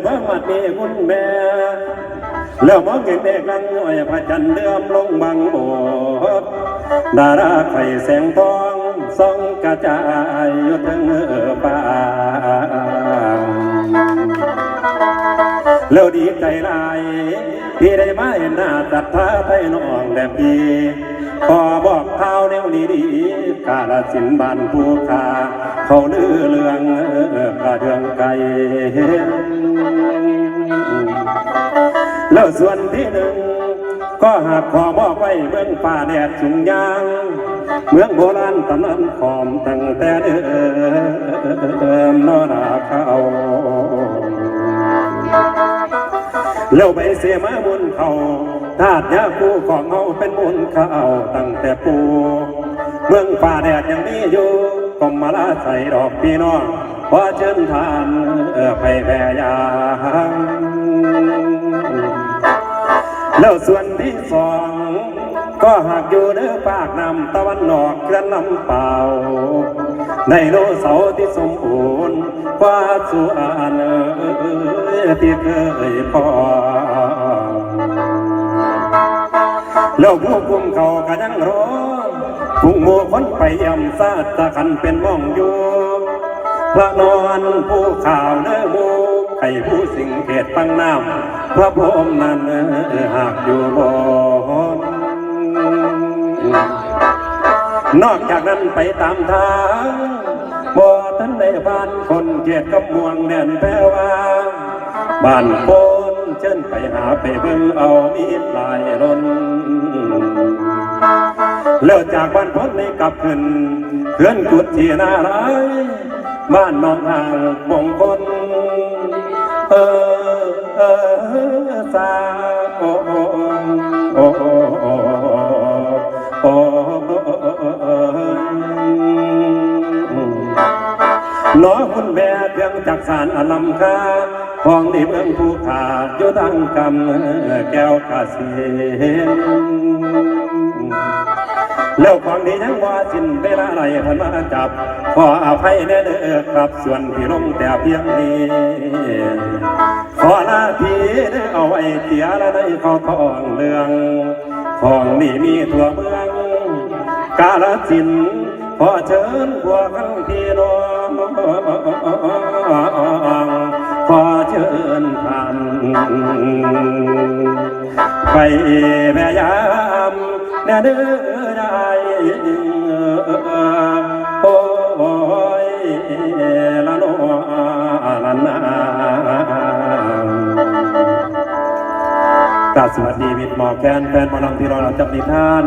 วเมื่อวัดนี้คุณแม่แล้วมองเห็นเด็กลังน้อยพระจันทร์เดือมลงบังโบสถ์ดาราไข่แสงทองส่องกระจายอยู่ทั้งเออป่าแล้วดีใจลายที่ได้มาเห็นหน้าตัดท่าไทยน้องแบบพี่ขอบอกข่าวแนวนี้ดีกาลสินบานผู้คาเขาลือเรื่องกระเดืองไกล แล้วส่วนที่หนึ่ง ก็หากขอบอกไว้เมืองป่าแดดสุงยาง เมืองโบราณตำนานขอมตั้งแต่เดิมนอนาเขาแล้วไปเสียมาบุญเขาธาตุยาคู่ของเขาเป็นบุญเขาตั้งแต่ปูเมืองป่าแดดยังมีอยู่ก็มาลาใส่ดอกพี่น้องขอเชิญทานเออไปแผ่ยา แล้วส่วนที่สอง ก็หากอยู่เนื้อปากนำตะวันออกเคลื่อนำเป่า ในโลเสาที่สมบูรณ์กว่าสุอันที่เคยพอแล้วผู้คุมเขาก็ยังรอผู้หมู่คนไปย่ำซาตะขันเป็นม่องอยู่พระนอนผู้ข่าวเนื้อมู ให้ผู้สิ่งเขตปังน้ำพระพรมนั้นหากอยู่บนนอกจากนั้นไปตามทางบ่ทันได้บ้านคนเกียดกับม่วงแน่นแปลว่าบ้านโคนเชิญไปหาไปเบิ่งเอามีดลายล้นเลิกจากบ้านพ้นในกลับขึ้นเพื่อนกุดที่นาร้ายบ้านน้องห่างมงคล เออเออสาโอโอโอโอโอโอน้อคุณแม่เครื่องจักสารอลัมคาของดีเมืองผู้ขาอยู่ตั้งกำแก้วกาเสียง แล้วของนี้ยังว่าสิ้นเวลาไหนพันมาจับ ขออภัยแน่เด้อครับส่วนที่ลงแต่เพียงนี้ ขอหน้าที่ได้เอาไว้เสียและได้เขอทองเรือง ของนี่มีทั่วเมือง กาลสินขอเชิญพวกข้างพี่น้องขอเชิญท่านไปพยายาม น่เด้อยายโอ้ยละโนละนากราบสวัสดีมิตรหมอแคนแฟนหมอลำที่รอเราจับนิทาน